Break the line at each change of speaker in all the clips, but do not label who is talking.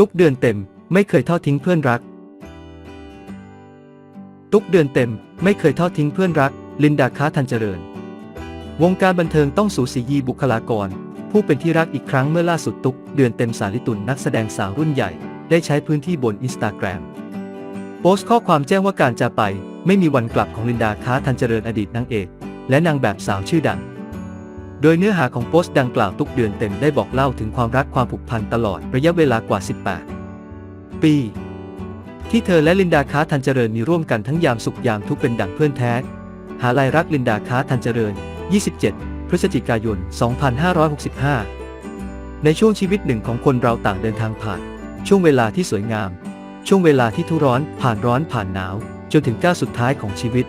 ตุ๊กเดือนเต็ม ไม่เคยทอดทิ้งเพื่อนรักตุ๊กเดือนเต็ม ไม่เคยทอดทิ้งเพื่อนรัก ลินดาค้าทันเจริญ วงการบันเทิงต้องสูสียีบุคลากร ผู้เป็นที่รักอีกครั้งเมื่อล่าสุดตุ๊กเดือนเต็มสาลิตุลนักแสดงสาวรุ่นใหญ่ ได้ใช้พื้นที่บนอินสตาแกรมโพสต์ข้อความแจ้งว่าการจะไป ไม่มีวันกลับของลินดาค้าทันเจริญอดีตนางเอก และนางแบบสาวชื่อดัง โดยเนื้อหาของโพสต์ดังกล่าวทุกเดือนเต็มได้บอกเล่าถึงความรักความผูกพันตลอดระยะเวลากว่า 18 ปี ที่เธอและลินดาค้าทันเจริญมีร่วมกันทั้งยามสุขยามทุกเป็นดั่งเพื่อนแท้ หาลายรักลินดาค้าทันเจริญ 27 พฤศจิกายน 2565 ในช่วงชีวิตหนึ่งของคนเราต่างเดินทางผ่าน ช่วงเวลาที่สวยงาม ช่วงเวลาที่ทุร้อนผ่านร้อนผ่านหนาว จนถึงก้าวสุดท้ายของชีวิต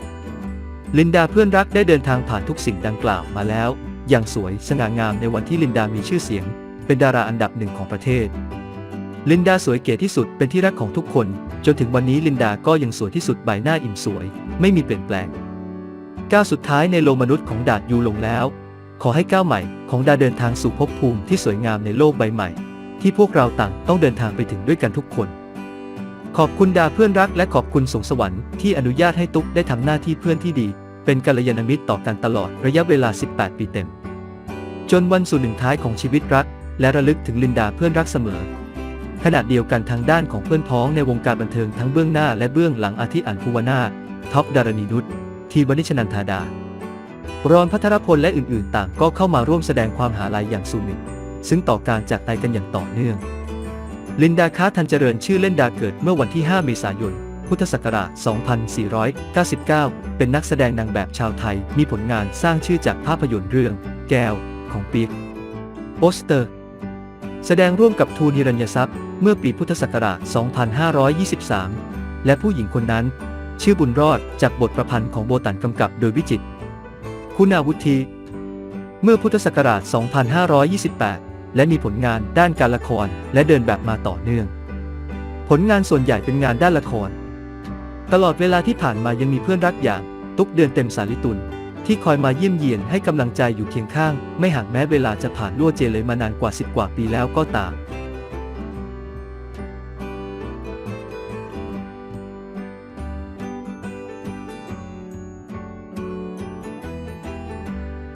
ลินดาเพื่อนรักได้เดินทางผ่านทุกสิ่งดังกล่าวมาแล้ว อย่างสวยสง่างามในวันที่ลินดามีชื่อเสียง เป็นดาราอันดับหนึ่งของประเทศ ลินดาสวยเก๋ที่สุดเป็นที่รักของทุกคน จนถึงวันนี้ลินดาก็ยังสวยที่สุดใบหน้าอิ่มสวย ไม่มีเปลี่ยนแปลงก้าวสุดท้ายในโลกมนุษย์ของดาดยูลงแล้ว ขอให้ก้าวใหม่ของดาเดินทางสู่ภพภูมิที่สวยงามในโลกใบใหม่ ที่พวกเราต่างต้องเดินทางไปถึงด้วยกันทุกคน ขอบคุณดาเพื่อนรักและขอบคุณสงสวรรค์ที่อนุญาตให้ตุ๊กได้ทำหน้าที่เพื่อนที่ดี เป็นกัลยาณมิตรต่อกันตลอดระยะเวลา 18 ปีเต็ม จนวันสู่หนึ่งท้ายของชีวิตรัก และระลึกถึงลินดาเพื่อนรักเสมอ ขณะเดียวกันทางด้านของเพื่อนพ้องในวงการบันเทิงทั้งเบื้องหน้าและเบื้องหลังอาทิอันภูวนาท็อปดารณีนุชทีวณิชนันธาดา รอนพัทรพลและอื่นๆ ต่างก็เข้ามาร่วมแสดงความหาลัยอย่างสูงหนึ่ง ซึ่งต่อการจากไปกันอย่างต่อเนื่อง ลินดาค้าทันเจริญชื่อเล่นดาเกิดเมื่อวันที่ 5 เมษายน พุทธศักราช 2499 เป็นนักแสดงนางแบบชาวไทย มีผลงานสร้างชื่อจากภาพยนตร์เรื่อง แก้ว ของปีกโปสเตอร์ แสดงร่วมกับทูนฮิรัญยทรัพย์ เมื่อปีพุทธศักราช 2523 และผู้หญิงคนนั้น ชื่อบุญรอดจากบทประพันธ์ของโบตันกำกับโดยวิจิต คุณาวุธีเมื่อพุทธศักราช 2528 และมีผลงานด้านการละครและเดินแบบมาต่อเนื่อง ผลงานส่วนใหญ่เป็นงานด้านละคร ตลอดเวลาที่ผ่านมายังมีเพื่อนรักอย่าง ตุ๊กเดือนเต็มสาลิตุล ที่คอยมาเยี่ยมเยียนให้กำลังใจอยู่เคียงข้าง ไม่ห่างแม้เวลาจะผ่านล่วงเจเลยมานานกว่า 10 กว่าปีแล้วก็ตาม